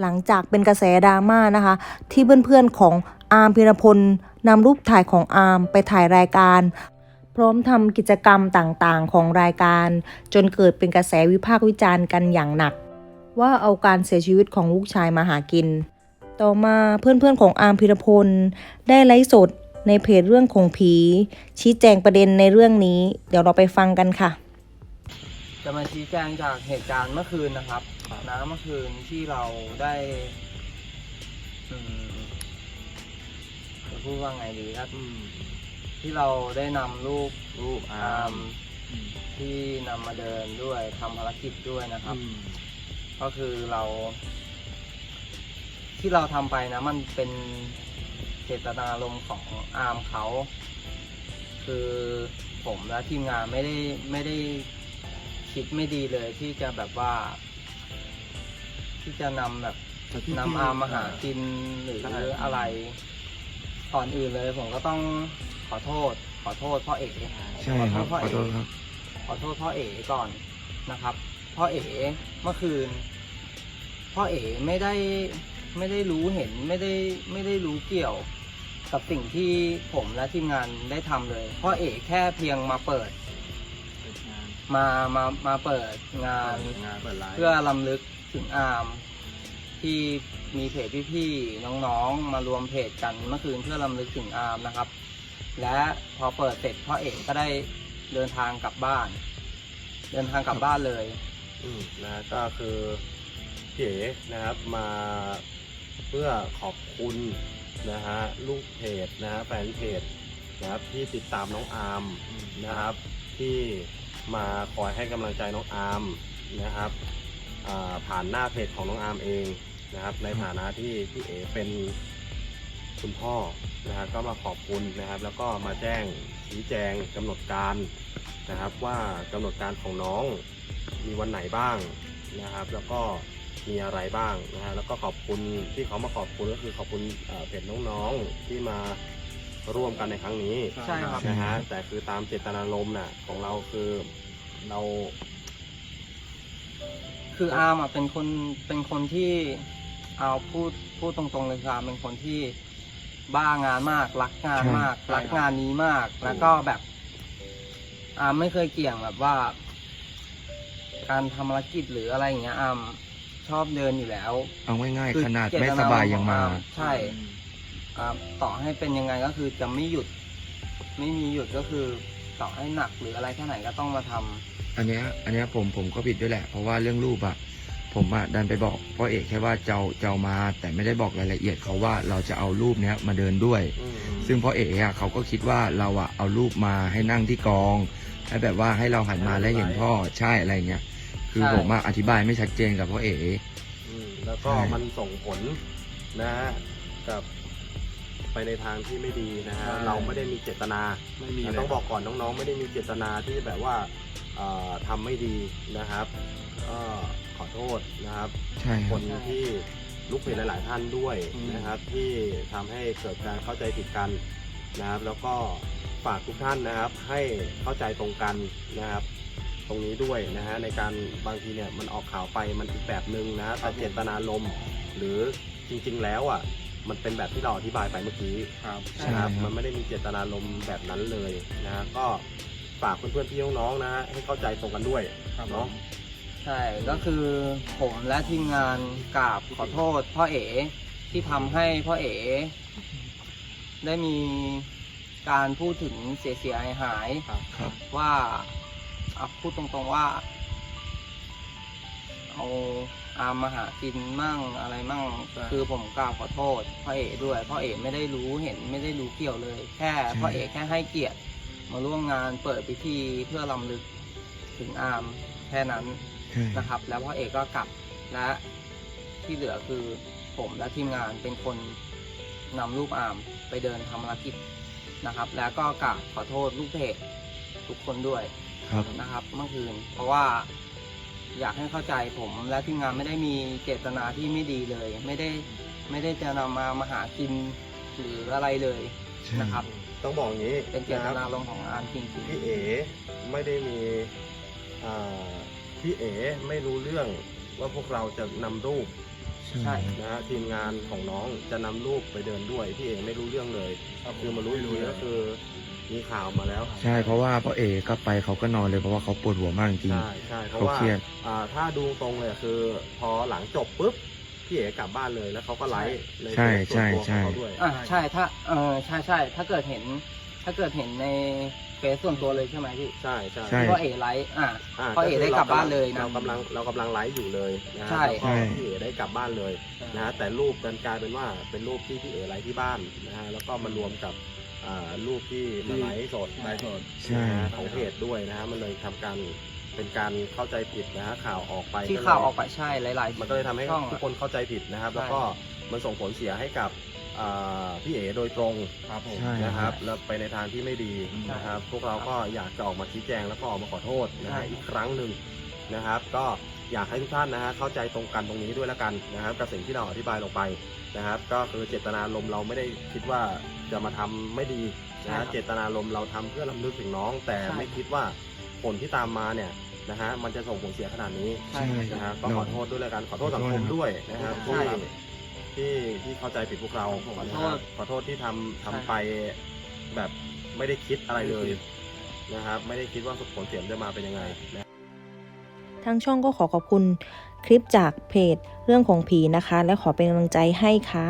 หลังจากเป็นกระแสดราม่านะคะ ที่เพื่อนๆของอาร์มพิรพลนำรูปถ่ายของอาร์มไปถ่ายรายการ พร้อมทำกิจกรรมต่างๆ ของรายการ จนเกิดเป็นกระแสวิพากษ์วิจารณ์กันอย่างหนัก ว่าเอาการเสียชีวิตของลูกชายมาหากิน ต่อมาเพื่อนๆของอาร์มพิรพลได้ไลฟ์สดในเพจเรื่องของผี ชี้แจงประเด็นในเรื่องนี้ เดี๋ยวเราไปฟังกันค่ะ จะมาชี้แจงจากเหตุการณ์เมื่อคืนนะครับ นะเมื่อคืนที่เราได้อืมจะพูดว่าไงดีครับที่เราได้นำรูปรูปอาร์มที่นำมาเดินด้วยทำภารกิจด้วยนะครับก็คือเรา ที่เราทำไปนะ มันเป็นเจตนารมณ์ของอาร์มเขา คือผมและทีมงานไม่ได้ไม่ได้ คิดไม่ดีเลยที่จะแบบว่า ที่จะนำแบบนำอามมาหากินหรืออะไรก่อนอื่นเลยผมก็ต้องขอโทษ ขอโทษพ่อเอ๋ใช่ครับพ่อขอโทเอ๋ษครับ ขอโทษพ่อเอ๋ก่อนนะครับพ่อเอ๋เมื่อคืนพ่อเอ๋ไม่ได้ไม่ได้รู้เห็นไม่ได้ไม่ได้รู้เกี่ยวกับสิ่งที่ผมและทีมงานได้ทำเลยพ่อเอ๋แค่เพียงมาเปิด มามามาเปิดงาน งานเปิดร้านเพื่อลำลึกถึงอาร์มที่มีเพจพี่ๆน้องๆ มารวมเพจกันเมื่อคืนเพื่อลำลึกถึงอาร์มนะครับ และพอเปิดเสร็จพ่อเอกก็ได้เดินทางกลับบ้าน เดินทางกลับบ้านเลย อืมนะก็คือพี่เอ๋นะครับมาเพื่อขอบคุณนะฮะลูกเพจนะฮะแฟนเพจนะครับที่ติดตามน้องอาร์มนะครับที่ มาคอยให้กำลังใจน้องอาร์มนะครับผ่านหน้าเพจของน้องอาร์มเองนะครับ ในฐานะที่พี่เอ๋เป็นคุณพ่อนะครับก็มาขอบคุณนะครับ แล้วก็มาแจ้งชี้แจงกำหนดการนะครับว่ากำหนดการของน้องมีวันไหนบ้างนะครับ แล้วก็มีอะไรบ้างนะฮะแล้วก็ขอบคุณที่เขามาขอบคุณก็คือขอบคุณเพจน้องๆที่มา ร่วมกันในครั้งนี้ใช่ครับ นะฮะแต่คือตามเจตนารมณ์น่ะ ของเราคือเรา คืออาร์มอะเป็นคนเป็นคนที่เอาพูดพูดตรงๆเลยคืออาร์มเป็นคนที่บ้างานมาก รักงานมาก ใช่รักงานนี้มาก ถูก แล้วก็แบบอาร์มไม่เคยเกี่ยงแบบว่า การทำภารกิจหรืออะไรอย่างเงี้ยอาร์มชอบเดินอยู่แล้ว เอาง่ายคือๆขนาดเจตไม่นรสณ์บายยังมาของอร์ใช่ครับ ต่อให้เป็นยังไงก็คือจะไม่หยุด ไม่มีหยุดก็คือต่อให้หนักหรืออะไรแค่ไหนก็ต้องมาทำอันเนี้ยอันเนี้ยผมผมก็ผิดด้วยแหละ เพราะว่าเรื่องรูปอะผมอะดันไปบอกพ่อเอกแค่ว่าเจ้าเจ้ามา แต่ไม่ได้บอกรายละเอียดเขาว่าเราจะเอารูปเนี้ยมาเดินด้วยอืมซึ่งพ่อเอกอะเขาก็คิดว่าเราอะเอารูปมาให้นั่งที่กองให้แบบว่าให้เราหันมาและเห็นพ่อใช่อะไรเงี้ยคือใช่ผมอะอธิบายไม่ชัดเจนกับพ่อเอกอืมแล้วก็ใช่มันส่งผลนะฮะกับ ไปในทางที่ไม่ดีนะฮะใช่ เราไม่ได้มีเจตนาไม่มีนะเลยต้องบอกก่อนน้องๆ ไม่ได้มีเจตนาที่แบบว่าเอ่อทำไม่ดีนะครับก็ขอโทษนะครับ ใช่คครับนใช่ที่ลูกเพจหลาย ๆ ท่านด้วยอืมนะครับ ที่ทำให้เกิดการเข้าใจผิดกันนะครับ แล้วก็ฝากทุกท่านนะครับ ให้เข้าใจตรงกันนะครับ ตรงนี้ด้วยนะฮะในการบางทีเนี่ยมันออกข่าวไปมันอีกแบบหนึ่งนะแต่เจตนารมณ์หรือจริง ๆ แล้วอะ มันเป็นแบบที่เราอธิบายไปเมื่อกี้ครับนะครับ ใช่ครับ มันไม่ได้มีเจตนารมณ์แบบนั้นเลยนะฮะก็ฝากเพื่อนๆพี่น้องๆนะฮะให้เข้าใจตรงกันด้วย ครับเนาะใช่ก็คือผมและทีมงานกราบขอโทษพ่อเอ๋ที่ทำให้พ่อเอ๋ได้มีการพูดถึงเสียเสียหายหายๆครับ ครับว่าเอาพูดตรงๆว่า เอาอามมาหากินมั่งอะไรมั่งใช่คือผมกราบขอโทษพ่อเอ๋ด้วยพ่อเอ๋ไม่ได้รู้เห็นไม่ได้รู้เกี่ยวเลย แค่พ่อเอ๋แค่ให้เกียรติ มาร่วมงานเปิดพิธีเพื่อลำลึกถึงอามแค่นั้นใช่นะครับ แล้วพ่อเอกก็กลับและที่เหลือคือผมและทีมงานเป็นคนนำรูปอามไปเดินทำภารกิจนะครับ แล้วก็กราบขอโทษลูกเพจทุกคนด้วยครับนะครับ เมื่อคืน เพราะว่า อยากให้เข้าใจผม และทีมงานไม่ได้มีเจตนาที่ไม่ดีเลย ไม่ได้ไม่ได้จะนำมามาหากินหรืออะไรเลยใช่นะครับ ต้องบอกอย่างนี้เป็นเจตะนาครับลมณ์ของอามจริงพี่เอ๋ไม่ได้มีอ่าพี่เอ๋ไม่รู้เรื่องว่าพวกเราจะนำรูปใช่นะฮะทีมงานของน้องจะนำลูกไปเดินด้วยพี่เอกไม่รู้เรื่องเลย คือมารู้อีกทีก็คือ มีข่าวมาแล้วใช่เพราะว่าพ่อเอกก็ไปเขาก็นอนเลยเพราะว่าเขาปวดหัวมากจริง ใช่ใช่เพราะเขาว่าเครียด อ่าถ้าดูตรงเลยคือ พอหลังจบปุ๊บพี่เอกกลับบ้านเลยแล้วเขาก็ไลฟ์ในใช่เพจส่วนตัวใช่ของเขาด้วย อ่าใช่ถ้าเออใช่ใช่ถ้าเกิดเห็น ถ้าเกิดเห็นในเฟซส่วนตัวเลยใช่ไหมพี่ใช่ใช่ ใช่ ที่พ่อเอไลฟ์อ่าาพ่อเอกได้กลับบ้านเลยนะเรากำลังเรากำลังไลฟ์อยู่เลยนะฮะใช่ แล้วก็พี่เอกได้กลับบ้านเลยนะฮะแต่รูปดันกลายเป็นว่าเป็นรูปที่พี่เอกไลฟ์ที่บ้านนะฮะแล้วก็มารวมกับอ่า รูปที่มาไลฟ์สดไลฟ์สดใช่นะฮะของเพจด้วยนะฮะมันเลยทำการเป็นการเข้าใจผิดนะฮะข่าวออกไปที่เลยข่าวออกไปใช่หลายๆมันก็เลยทำให้ช่องทุกคนเข้าใจผิดนะครับ ใช่ แล้วก็มันส่งผลเสียให้กับอ่าพี่เอ๋โดยตรงครับผมใช่ นะครับ แล้วไปในทางที่ไม่ดีใช่นะครับ พวกเราก็อยากจะออกมาชี้แจงแล้วก็ออกมาขอโทษนะใช่ฮะอีกครั้งหนึ่งนะครับ ก็ อยากให้ทุกท่านนะฮะเข้าใจตรงกันตรงนี้ด้วยแล้วกันนะครับกับสิ่งที่เราอธิบายลงไปนะครับ ก็คือเจตนารมณ์เราไม่ได้คิดว่าจะมาทำไม่ดีนะฮะเจตนารมณ์เราทำเพื่อลำลึกถึงน้อง แต่ไม่คิดว่าผลที่ตามมาเนี่ยนะฮะมันจะส่งผลเสียขนาดนี้ใช่ใช่นะฮะก็เราขอโทษด้วยแล้วกันขอโทษสังคมด้วยนะครับใช่ที่ที่ที่เข้าใจผิดพวกเราขอโทษนะครับขอโทษที่ทำทำไปแบบไม่ได้คิดอะไรเลยนะครับ ไม่ได้คิดว่าผลเสียมันจะมาเป็นยังไงนะ ทางช่องก็ขอขอบคุณคลิปจากเพจเรื่องของผีนะคะ และขอเป็นกำลังใจให้ค่ะ